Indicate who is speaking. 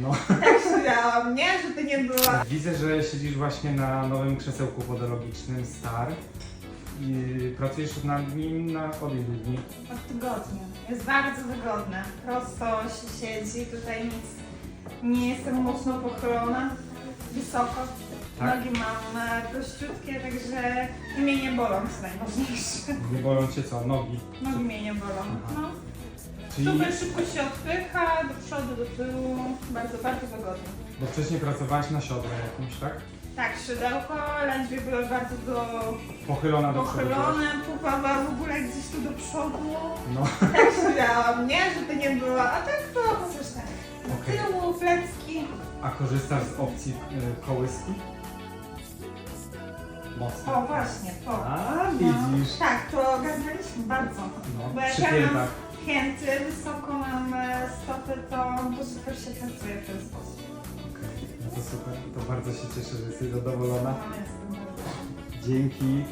Speaker 1: No.
Speaker 2: Tak śmiałam, nie? Żeby nie było.
Speaker 1: Widzę, że siedzisz właśnie na nowym krzesełku podologicznym Star i pracujesz nad nim na od ilu dni?
Speaker 2: Od tygodnia. Jest bardzo wygodne. Prosto się siedzi, tutaj nic. Nie jestem mocno pochylona. Wysoko.
Speaker 1: Tak?
Speaker 2: Nogi mam e, prościutkie, także i mnie nie bolą, co najważniejsze.
Speaker 1: Nie bolą cię co? Nogi?
Speaker 2: Nogi mnie nie bolą.
Speaker 1: Aha.
Speaker 2: No. Super szybko się odpycha, do przodu, do tyłu. Bardzo, bardzo wygodnie.
Speaker 1: bo wcześniej pracowałaś na siodle jakimś, tak?
Speaker 2: Tak, szydełko, lędźwie były bardzo do
Speaker 1: Pochylona do przodu.
Speaker 2: pochylone, pupa była w ogóle gdzieś tu do przodu.
Speaker 1: No.
Speaker 2: Tak śmiałam, nie? Żeby nie było, a tak to coś tak. Do
Speaker 1: Okej.
Speaker 2: tyłu, flecki.
Speaker 1: A korzystasz z opcji y, kołyski? Mocno.
Speaker 2: O, właśnie, to.
Speaker 1: A,
Speaker 2: No,
Speaker 1: widzisz.
Speaker 2: tak, to ogarnęliśmy bardzo. Bo
Speaker 1: No,
Speaker 2: jak
Speaker 1: przy
Speaker 2: ja mam
Speaker 1: piętach.
Speaker 2: Pięty, wysoko mam e, stopy, to, to super się pracuje w ten sposób.
Speaker 1: No to super. To bardzo się cieszę, że jesteś zadowolona.
Speaker 2: Jestem bardzo.
Speaker 1: Dzięki.